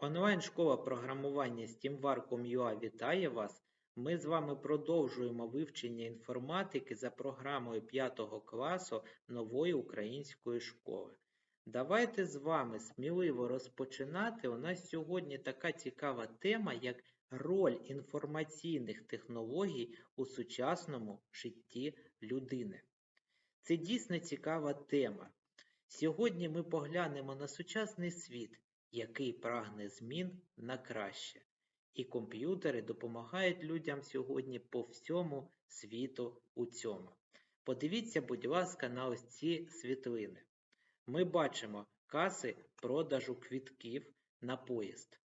Онлайн-школа програмування SteamVar.com.ua вітає вас. Ми з вами продовжуємо вивчення інформатики за програмою 5 класу нової української школи. Давайте з вами сміливо розпочинати. У нас сьогодні така цікава тема, як роль інформаційних технологій у сучасному житті людини. Це дійсно цікава тема. Сьогодні ми поглянемо на сучасний світ, який прагне змін на краще. І комп'ютери допомагають людям сьогодні по всьому світу у цьому. Подивіться, будь ласка, на ось ці світлини. Ми бачимо каси продажу квітків на поїзд.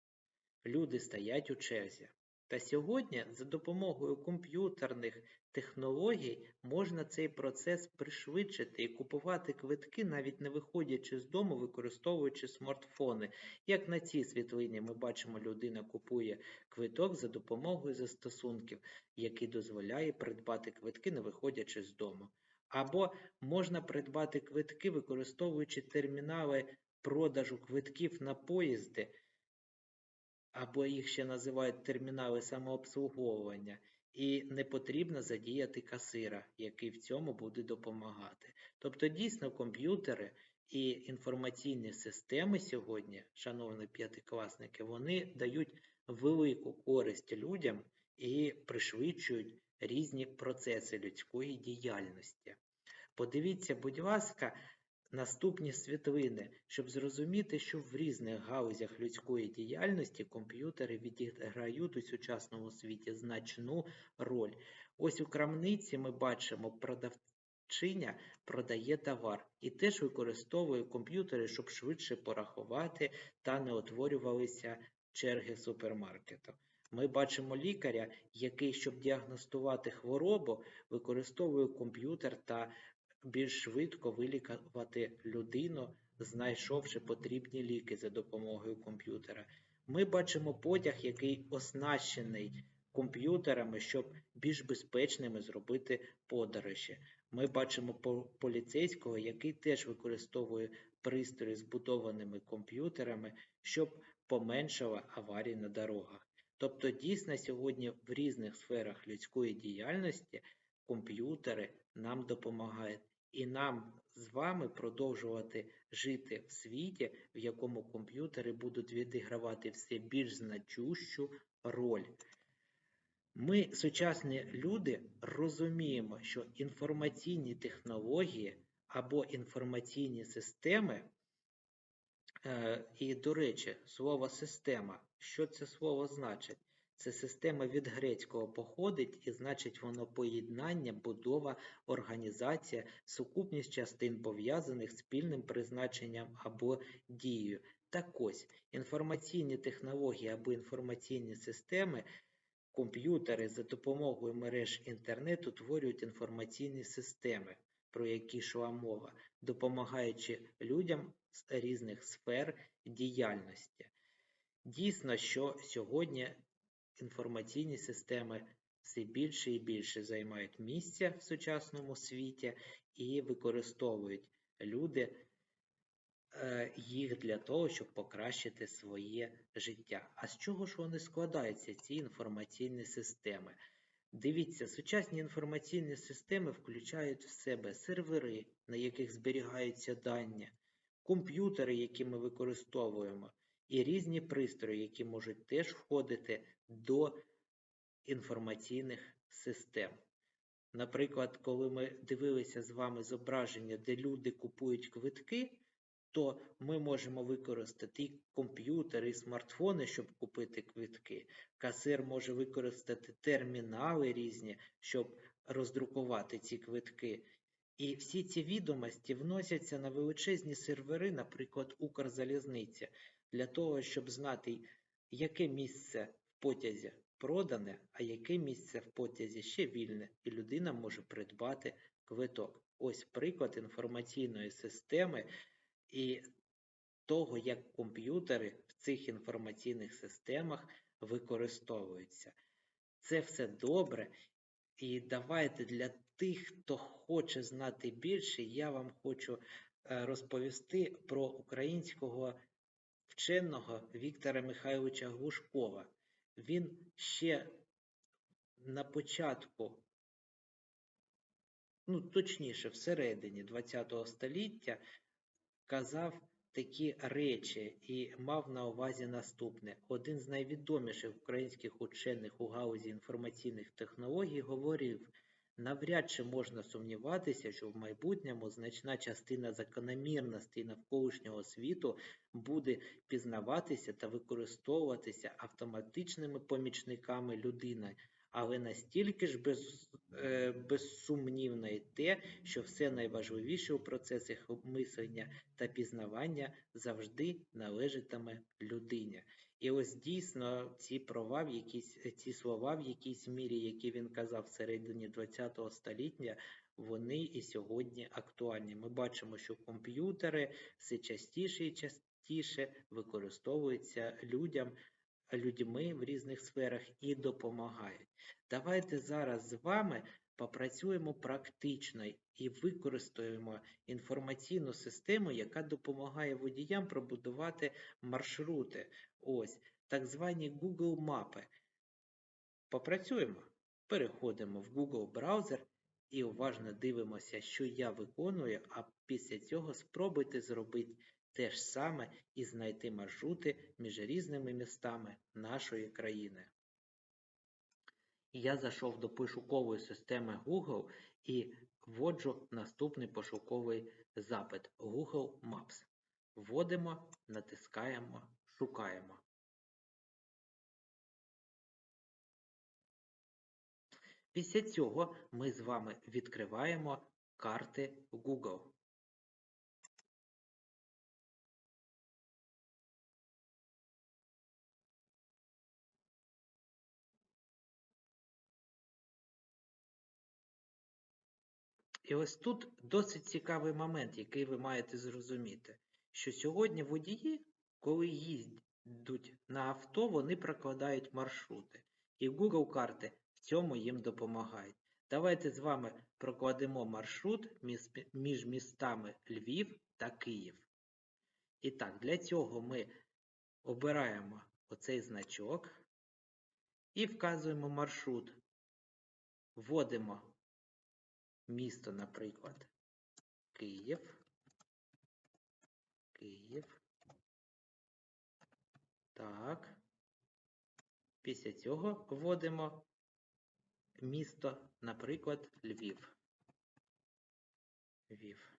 Люди стоять у черзі. Та сьогодні за допомогою комп'ютерних технологій можна цей процес пришвидшити і купувати квитки, навіть не виходячи з дому, використовуючи смартфони. Як на цій світлині ми бачимо, людина купує квиток за допомогою застосунків, який дозволяє придбати квитки, не виходячи з дому. Або можна придбати квитки, використовуючи термінали продажу квитків на поїзди або їх ще називають термінали самообслуговування, і не потрібно задіяти касира, який в цьому буде допомагати. Тобто, дійсно, комп'ютери і інформаційні системи сьогодні, шановні п'ятикласники, вони дають велику користь людям і пришвидшують різні процеси людської діяльності. Подивіться, будь ласка, наступні світлини, щоб зрозуміти, що в різних галузях людської діяльності комп'ютери відіграють у сучасному світі значну роль. Ось у крамниці ми бачимо продавчиня продає товар і теж використовує комп'ютери, щоб швидше порахувати та не утворювалися черги супермаркету. Ми бачимо лікаря, який, щоб діагностувати хворобу, використовує комп'ютер та більш швидко вилікувати людину, знайшовши потрібні ліки за допомогою комп'ютера. Ми бачимо потяг, який оснащений комп'ютерами, щоб більш безпечними зробити подорожі. Ми бачимо поліцейського, який теж використовує пристрої збудованими комп'ютерами, щоб поменшила аварії на дорогах. Тобто, дійсно, сьогодні в різних сферах людської діяльності комп'ютери нам допомагають і нам з вами продовжувати жити в світі, в якому комп'ютери будуть відігравати все більш значущу роль. Ми, сучасні люди, розуміємо, що інформаційні технології або інформаційні системи, е, і, до речі, слово система, що це слово значить? Це система від грецького походить і значить воно поєднання, будова, організація, сукупність частин пов'язаних спільним призначенням або дією. Так ось інформаційні технології або інформаційні системи, комп'ютери за допомогою мереж інтернету утворюють інформаційні системи, про які йшла мова, допомагаючи людям з різних сфер діяльності. Дійсно, що сьогодні інформаційні системи все більше і більше займають місця в сучасному світі і використовують люди е, їх для того, щоб покращити своє життя. А з чого ж вони складаються, ці інформаційні системи? Дивіться, сучасні інформаційні системи включають в себе сервери, на яких зберігаються дані, комп'ютери, які ми використовуємо, і різні пристрої, які можуть теж входити до інформаційних систем. Наприклад, коли ми дивилися з вами зображення, де люди купують квитки, то ми можемо використати і комп'ютери, і смартфони, щоб купити квитки. Касир може використати термінали різні, щоб роздрукувати ці квитки. І всі ці відомості вносяться на величезні сервери, наприклад, Укрзалізниця, для того, щоб знати, яке місце потязі продане, а яке місце в потязі ще вільне, і людина може придбати квиток. Ось приклад інформаційної системи і того, як комп'ютери в цих інформаційних системах використовуються. Це все добре. І давайте для тих, хто хоче знати більше, я вам хочу е, розповісти про українського вченого Віктора Михайловича Глушкова. Він ще на початку, ну точніше, всередині ХХ століття казав такі речі і мав на увазі наступне. Один з найвідоміших українських учених у гаузі інформаційних технологій говорив, навряд чи можна сумніватися, що в майбутньому значна частина закономірностей навколишнього світу буде пізнаватися та використовуватися автоматичними помічниками людини, але настільки ж без, е, безсумнівно й те, що все найважливіше у процесах мислення та пізнавання завжди належатиме людині. І ось дійсно ці права в якійсь, ці слова в якійсь мірі, які він казав всередині ХХ століття, вони і сьогодні актуальні. Ми бачимо, що комп'ютери все частіше і частіше використовуються людям, людьми в різних сферах і допомагають. Давайте зараз з вами попрацюємо практично і використаємо інформаційну систему, яка допомагає водіям пробудувати маршрути. Ось, так звані Google мапи. Попрацюємо. Переходимо в Google браузер і уважно дивимося, що я виконую, а після цього спробуйте зробити те ж саме і знайти маршрути між різними містами нашої країни. Я зайшов до пошукової системи Google і вводжу наступний пошуковий запит Google Maps. Вводимо, натискаємо, шукаємо. Після цього ми з вами відкриваємо карти Google. І ось тут досить цікавий момент, який ви маєте зрозуміти, що сьогодні водії, коли їздять на авто, вони прокладають маршрути. І Google карти в цьому їм допомагають. Давайте з вами прокладемо маршрут між містами Львів та Київ. І так, для цього ми обираємо оцей значок і вказуємо маршрут. Вводимо місто, наприклад, Київ. Київ. Так. Після цього вводимо місто, наприклад, Львів. Львів.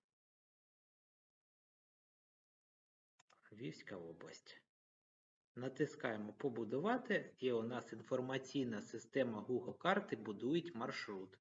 Львівська область. Натискаємо Побудувати, і у нас інформаційна система Google карти будують маршрут.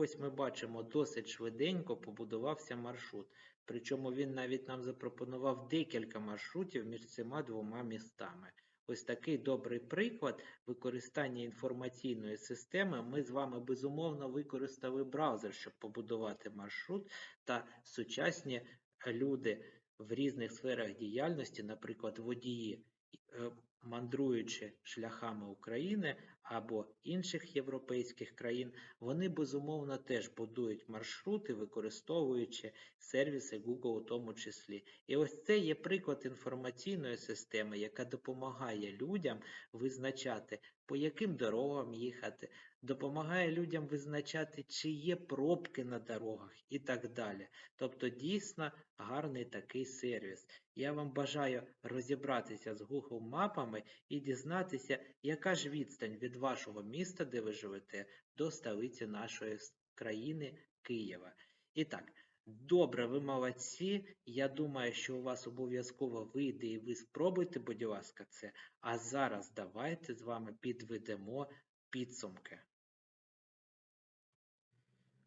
Ось ми бачимо, досить швиденько побудувався маршрут. Причому він навіть нам запропонував декілька маршрутів між цими двома містами. Ось такий добрий приклад використання інформаційної системи. Ми з вами безумовно використали браузер, щоб побудувати маршрут, та сучасні люди в різних сферах діяльності, наприклад, водії, е, мандруючи шляхами України або інших європейських країн, вони безумовно теж будують маршрути, використовуючи сервіси Google у тому числі. І ось це є приклад інформаційної системи, яка допомагає людям визначати, по яким дорогам їхати, допомагає людям визначати, чи є пробки на дорогах і так далі. Тобто дійсно гарний такий сервіс. Я вам бажаю розібратися з Google мапами і дізнатися, яка ж відстань від вашого міста, де ви живете, до столиці нашої країни Києва. І так, добре, ви молодці. Я думаю, що у вас обов'язково вийде і ви спробуйте, будь ласка, це. А зараз давайте з вами підведемо підсумки.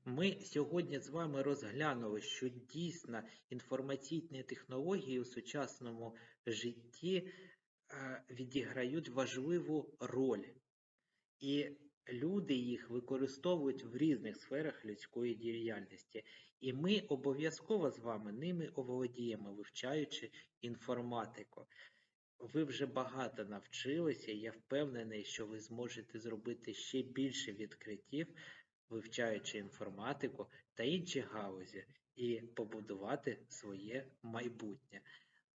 Ми сьогодні з вами розглянули, що дійсно інформаційні технології у сучасному житті е, відіграють важливу роль, і люди їх використовують в різних сферах людської діяльності. І ми обов'язково з вами ними оволодіємо, вивчаючи інформатику. Ви вже багато навчилися, я впевнений, що ви зможете зробити ще більше відкриттів вивчаючи інформатику та інші галузі, і побудувати своє майбутнє.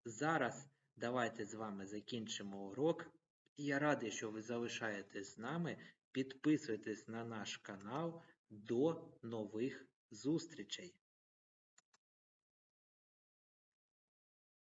Зараз давайте з вами закінчимо урок. Я радий, що ви залишаєтесь з нами. Підписуйтесь на наш канал. До нових зустрічей!